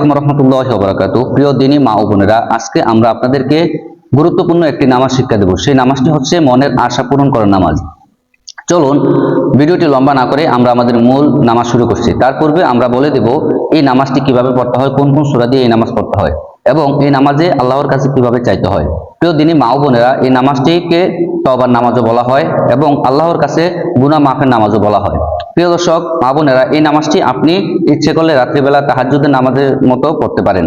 আলাইকুম রহমতুল্লাহ বরাকাত প্রিয় দিনী মা ও বোনেরা, আজকে আমরা আপনাদেরকে গুরুত্বপূর্ণ একটি নামাজ শিক্ষা দেব। সেই নামাজটি হচ্ছে মনের আশা পূরণ করার নামাজ। চলুন, ভিডিওটি লম্বা না করে আমরা আমাদের মূল নামাজ শুরু করছি। তার পূর্বে আমরা বলে দেব এই নামাজটি কীভাবে পড়তে হয়, কোন কোন সুরা দিয়ে এই নামাজ পড়তে হয়। এবং এই নামাজে আল্লাহর কাছে কীভাবে চাইতে হয়। প্রিয় দিনী মা বোনেরা, এই নামাজটিকে তবার নামাজও বলা হয় এবং আল্লাহর কাছে গুনা মাফের নামাজও বলা হয়। প্রিয় দর্শক, মা বোনেরা, এই নামাজটি আপনি ইচ্ছে করলে রাত্রিবেলা তাহাজ্জুদের নামাজের মতো পড়তে পারেন।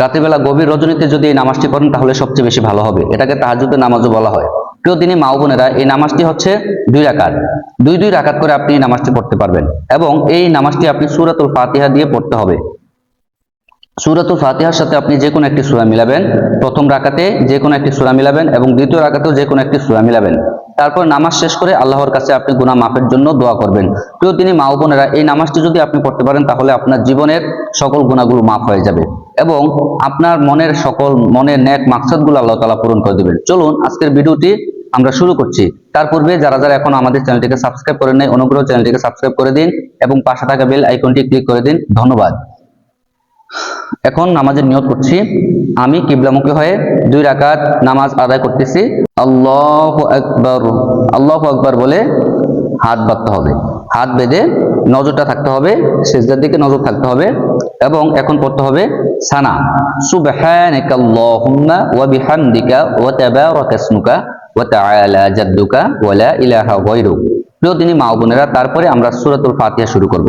রাত্রিবেলা গভীর রজনীতে যদি এই নামাজটি পড়েন, তাহলে সবচেয়ে বেশি ভালো হবে। এটাকে তাহাজ্জুদের নামাজও বলা হয়। প্রিয় দিনে মা বোনেরা, এই নামাজটি হচ্ছে দুই রাকাত। দুই দুই রাকাত করে আপনি এই নামাজটি পড়তে পারবেন এবং এই নামাজটি আপনি সূরাতুল ফাতিহা দিয়ে পড়তে হবে। সূরাতুল ফাতিহার সাথে আপনি যে কোনো একটি সূরা মিলাবেন। প্রথম রাকাতে যে কোনো একটি সূরা মিলাবেন এবং দ্বিতীয় রাকাতেও যে কোনো একটি সূরা মিলাবেন। তারপর নামাজ শেষ করে আল্লাহর কাছে আপনি গুনাহ মাফের জন্য দোয়া করবেন। প্রিয় তিনি মা বোনেরা, এই নামাজটি যদি আপনি পড়তে পারেন, তাহলে আপনার জীবনের সকল গুণাগুলো মাফ হয়ে যাবে এবং আপনার মনের সকল মনের ন্যাক মাকসাদগুলো আল্লাহ তাআলা পূরণ করে দেবেন। চলুন, আজকের ভিডিওটি আমরা শুরু করছি। তার পূর্বে যারা যারা এখন আমাদের চ্যানেলটিকে সাবস্ক্রাইব করে নেয় অনুগ্রহ চ্যানেলটিকে সাবস্ক্রাইব করে দিন এবং পাশে থাকা বেল আইকনটি ক্লিক করে দিন। ধন্যবাদ। এখন নামাজের নিয়ত করছি। আমি কিবলামুখী হয়ে দুই রাকাত নামাজ আদায় করতেছি। আল্লাহ আকবর। আল্লাহ আকবর বলে হাত বাঁধতে হবে। হাত বেঁধে নজরটা থাকতে হবে, সেজদার দিকে নজর থাকতে হবে এবং এখন পড়তে হবে সানা। লা ইলাহা গায়রুক। প্রিয় তিনি মা বোনেরা, তারপরে আমরা সূরাতুল ফাতিহা শুরু করব।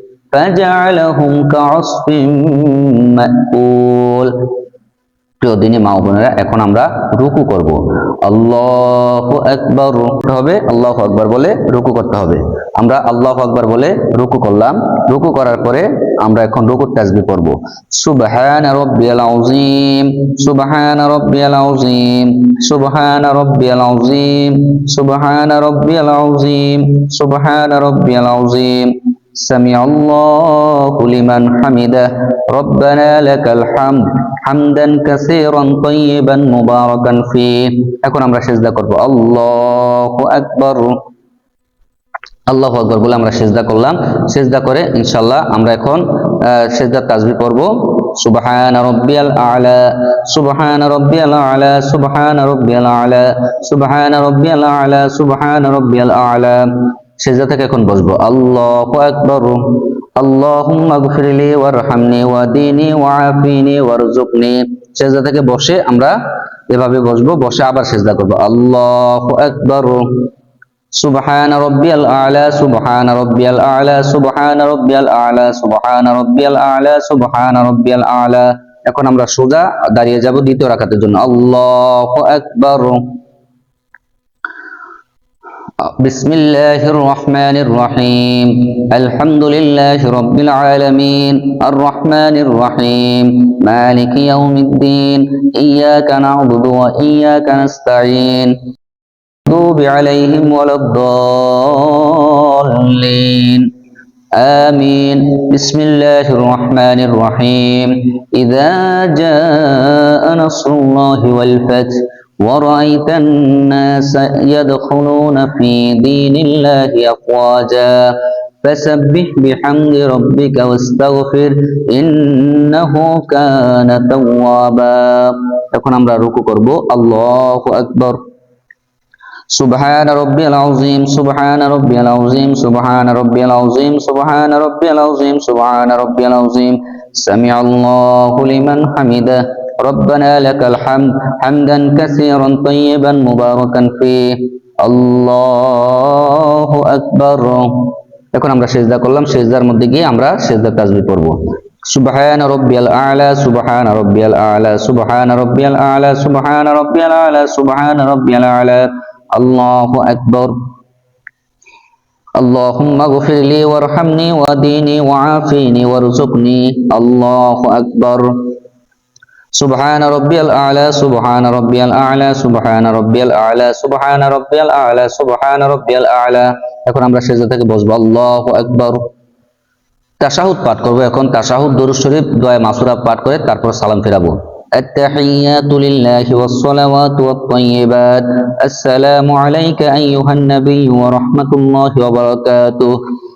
فجعلهم كعصف مأكول প্রিয় দিনে মা ও বোনেরা এখন আমরা রুকু করব আল্লাহ আকবর হবে আল্লাহ আকবর বলে রুকু করতে হবে আমরা আল্লাহ আকবর বলে রুকু করলাম রুকু করার পরে আমরা এখন রুকুর তাসবিহ পড়ব সুবহান রাব্বিয়াল আযীম সুবহান রাব্বিয়াল আযীম সুবহান রাব্বিয়াল আযীম সুবহান রাব্বিয়াল আযীম সুবহান রাব্বিয়াল আযীম سمع الله لمن حمده ربنا لك الحمد حمدا كثيرا طيبا مباركا فيه এখন আমরা সেজদা করব আল্লাহু আকবার আল্লাহু আকবার বলে আমরা সেজদা করলাম সেজদা করে ইনশাআল্লাহ আমরা এখন সেজদার তাসবিহ পড়ব সুবহান রাব্বিয়াল আ'লা সুবহান রাব্বিয়াল আ'লা সুবহান রাব্বিয়াল আ'লা সুবহান রাব্বিয়াল আ'লা সুবহান রাব্বিয়াল আ'লা সেজদা থেকে এখন বসবো। আল্লাহু আকবার, আল্লাহুম্মা গফিরলি ওয়ারহামনি ওয়াদিনি ওয়াআফিনি ওয়ারজুকনি সেজদা থেকে বসে আমরা এভাবে বসবো, বসে আবার সেজদা করব। আল্লাহু আকবার। সুবহান রাব্বিয়াল আ'লা, সুবহান রাব্বিয়াল আ'লা, সুবহান রাব্বিয়াল আ'লা, সুবহান রাব্বিয়াল আ'লা, সুবহান রাব্বিয়াল আ'লা। এখন আমরা সোজা দাঁড়িয়ে যাব দ্বিতীয় রাকাতের জন্য। আল্লাহু আকবার। بسم الله الرحمن الرحيم. الحمد لله رب العالمين. الرحمن الرحيم. مالك يوم الدين. إياك نعبد وإياك نستعين. مغضوب عليهم ولا الضالين. آمين. بسم الله الرحمن الرحيم. إذا جاء نصر الله والفتح ورأيت الناس يدخلون في دين الله أفواجا فسبح بحمد ربك واستغفر إنه كان توابا এখন আমরা রুকু করব আল্লাহু আকবার سبحان ربي العظيم سبحان ربي العظيم سبحان ربي العظيم سبحان ربي العظيم سبحان ربي العظيم سمع الله لمن حمده ربنا لك الحمد حمدا كثيرا طيبا مباركا فيه الله أكبر এখন আমরা সেজদা করলাম সেজদার মধ্যে গিয়ে আমরা সেজদা তাজবি পড়ব সুবহান রব্বিয়াল আ'লা সুবহান রব্বিয়াল আ'লা সুবহান রব্বিয়াল আ'লা সুবহান রব্বিয়াল আ'লা সুবহান রব্বিয়াল আ'লা আল্লাহু আকবার اللهم اغفر لي وارحمني وديني وعافيني وارزقني الله أكبر سبحان ربي الأعلى سبحان ربي الأعلى سبحان ربي الأعلى سبحان ربي الأعلى سبحان ربي الأعلى এখন আমরা সেজদা থেকে বসবো আল্লাহু আকবার তাশাহুদ পাঠ করব এখন তাশাহুদ দরুদ শরীফ দোয়া মাসুরা পাঠ করে তারপর সালাম ফেরাবো التحيات لله والصلوات والطيبات السلام عليك أيها النبي ورحمة الله وبركاته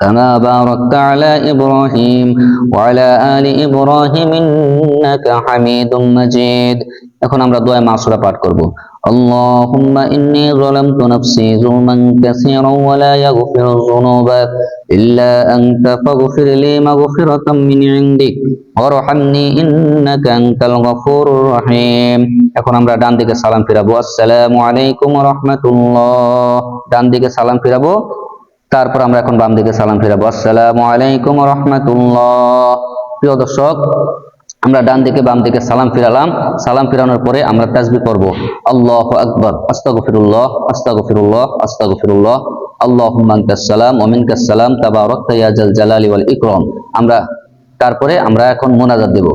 كما باركت على إبراهيم وعلى آل إبراهيم إنك حميد مجيد এখন আমরা দোয়া মাসুরা পাঠ করব اللهم إني ظلمت نفسي ظلما كثيرا ولا يغفر الذنوب إلا أنت فاغفر لي مغفرة من عندك وارحمني إنك أنت الغفور الرحيم এখন আমরা ডান দিকে সালাম ফিরাবো আসসালামু আলাইকুম রহমতুল্লাহ ডান দিকে সালাম ফিরাবো তারপর আমরা এখন বাম দিকে সালাম ফিরাবো। আসসালামু আলাইকুম রহমতুল্লাহ। প্রিয় দর্শক, আমরা ডান দিকে বাম দিকে সালাম ফিরালাম। সালাম ফিরানোর পরে আমরা তাজবি করব আল্লাহ আকবর, আস্তাগফিরুল্লাহ আস্তাগফিরুল্লাহ আস্তাগফিরুল্লাহ। আল্লাহুম্মা আনতাস সালাম ওয়া মিনকাস সালাম, তাবারাকতা ইয়া জাল জালালি ওয়াল ইকরাম। আমরা, তারপরে আমরা এখন মোনাজাত দেব।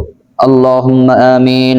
আল্লাহুম্মা আমিন।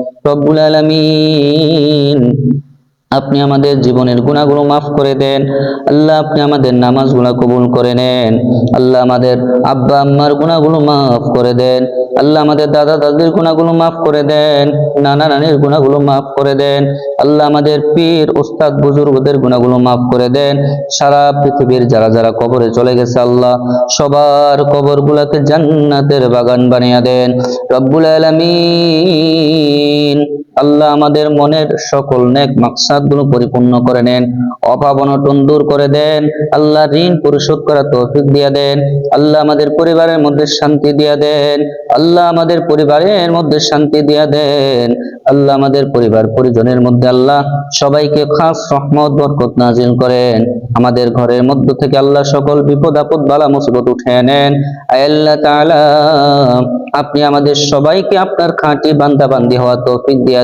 রব্বুল আলমিন। আপনি আমাদের জীবনের গুণাগুলো মাফ করে দেন। আল্লাহ, আপনি আমাদের নামাজগুলো কবুল করে নেন। আল্লাহ আমাদের আব্বা আম্মার গুণাগুলো মাফ করে দেন। আল্লাহ আমাদের দাদা দাদির গুণাগুলো মাফ করে দেন। নানা নানির গুণাগুলো মাফ করে দেন। আল্লাহ আমাদের পীর ওস্তাদ বুজুর্গদের গুণাগুলো মাফ করে দেন। সারা পৃথিবীর যারা যারা কবরে চলে গেছে, আল্লাহ সবার কবরগুলোকে জান্নাতের বাগান বানিয়ে দেন। রব্বুল আলামিন আল্লাহ আমাদের মনের সকল নেক মাকসাদগুলো পরিপূর্ণ করে নেন, অভাব অনটন দূর করে দেন, আল্লাহ ঋণ পরিশোধ করা তৌফিক দিয়ে দেন, আল্লাহ আমাদের পরিবারের মধ্যে শান্তি দিয়ে দেন, আল্লাহ আমাদের পরিবারের মধ্যে শান্তি দিয়ে দেন, আল্লাহ আমাদের পরিবার পরিজনের মধ্যে আল্লাহ সবাইকে খাস রহমত, বরকত নাজিল করেন। আমাদের ঘরের মধ্য থেকে আল্লাহ সকল বিপদ আপদ বালা মুসিবত উঠে নেন। আল্লাহ তাআলা, আপনি আমাদের সবাইকে আপনার খাঁটি বান্দা বান্দি হওয়া তৌফিক দিয়া